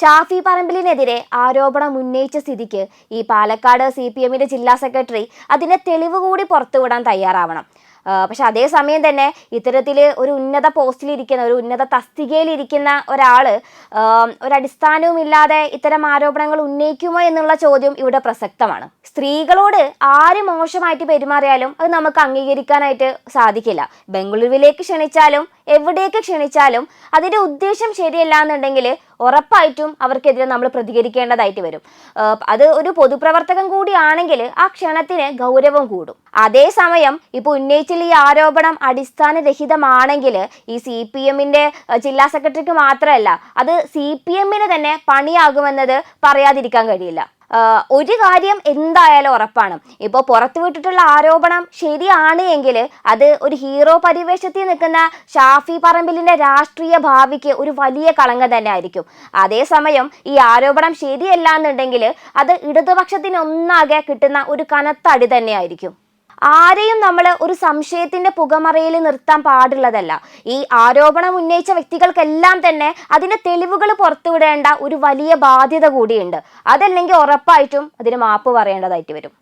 ഷാഫി പറമ്പിലിനെതിരെ ആരോപണം ഉന്നയിച്ച സ്ഥിതിക്ക് ഈ പാലക്കാട് സി പി എമ്മിന്റെ ജില്ലാ സെക്രട്ടറി അതിന്റെ തെളിവ് കൂടി പുറത്തുവിടാൻ തയ്യാറാവണം. പക്ഷെ അതേസമയം തന്നെ ഇത്തരത്തിൽ ഒരു ഉന്നത പോസ്റ്റിലിരിക്കുന്ന ഒരു ഉന്നത തസ്തികയിലിരിക്കുന്ന ഒരാൾ ഒരടിസ്ഥാനവുമില്ലാതെ ഇത്തരം ആരോപണങ്ങൾ ഉന്നയിക്കുമോ എന്നുള്ള ചോദ്യം ഇവിടെ പ്രസക്തമാണ്. സ്ത്രീകളോട് ആര് മോശമായിട്ട് പെരുമാറിയാലും അത് നമുക്ക് അംഗീകരിക്കാനായിട്ട് സാധിക്കില്ല. ബംഗളൂരുവിലേക്ക് ക്ഷണിച്ചാലും എവിടേക്ക് ക്ഷണിച്ചാലും അതിന്റെ ഉദ്ദേശം ശരിയല്ല എന്നുണ്ടെങ്കിൽ ഉറപ്പായിട്ടും അവർക്കെതിരെ നമ്മൾ പ്രതികരിക്കേണ്ടതായിട്ട് വരും. അത് ഒരു പൊതുപ്രവർത്തകൻ കൂടിയാണെങ്കിൽ ആ ക്ഷണത്തിന് ഗൗരവം കൂടും. അതേസമയം ഇപ്പൊ ഉന്നയിച്ചുള്ള ഈ ആരോപണം അടിസ്ഥാനരഹിതമാണെങ്കിൽ ഈ സി പി എമ്മിന്റെ ജില്ലാ സെക്രട്ടറിക്ക് മാത്രമല്ല അത് സി പി എമ്മിന് തന്നെ പണിയാകുമെന്നത് പറയാതിരിക്കാൻ കഴിയില്ല. ഒരു കാര്യം എന്തായാലും ഉറപ്പാണ്. ഇപ്പോൾ പുറത്തു വിട്ടിട്ടുള്ള ആരോപണം ശരിയാണ് എങ്കിൽ അത് ഒരു ഹീറോ പരിവേഷത്തിൽ നിൽക്കുന്ന ഷാഫി പറമ്പിലിന്റെ രാഷ്ട്രീയ ഭാവിക്ക് ഒരു വലിയ കളങ്കം തന്നെ ആയിരിക്കും. അതേസമയം ഈ ആരോപണം ശരിയല്ല എന്നുണ്ടെങ്കിൽ അത് ഇടതുപക്ഷത്തിന് ഒന്നാകെ കിട്ടുന്ന ഒരു കനത്ത അടി തന്നെയായിരിക്കും ആരെയും നമ്മൾ ഒരു സംശയത്തിന്റെ പുകമറയിൽ നിർത്താൻ പാടുള്ളതല്ല. ഈ ആരോപണം ഉന്നയിച്ച വ്യക്തികൾക്കെല്ലാം തന്നെ അതിന്റെ തെളിവുകൾ പുറത്തുവിടേണ്ട ഒരു വലിയ ബാധ്യത കൂടിയുണ്ട്. അതല്ലെങ്കിൽ ഉറപ്പായിട്ടും അതിന് മാപ്പ് പറയേണ്ടതായിട്ട് വരും.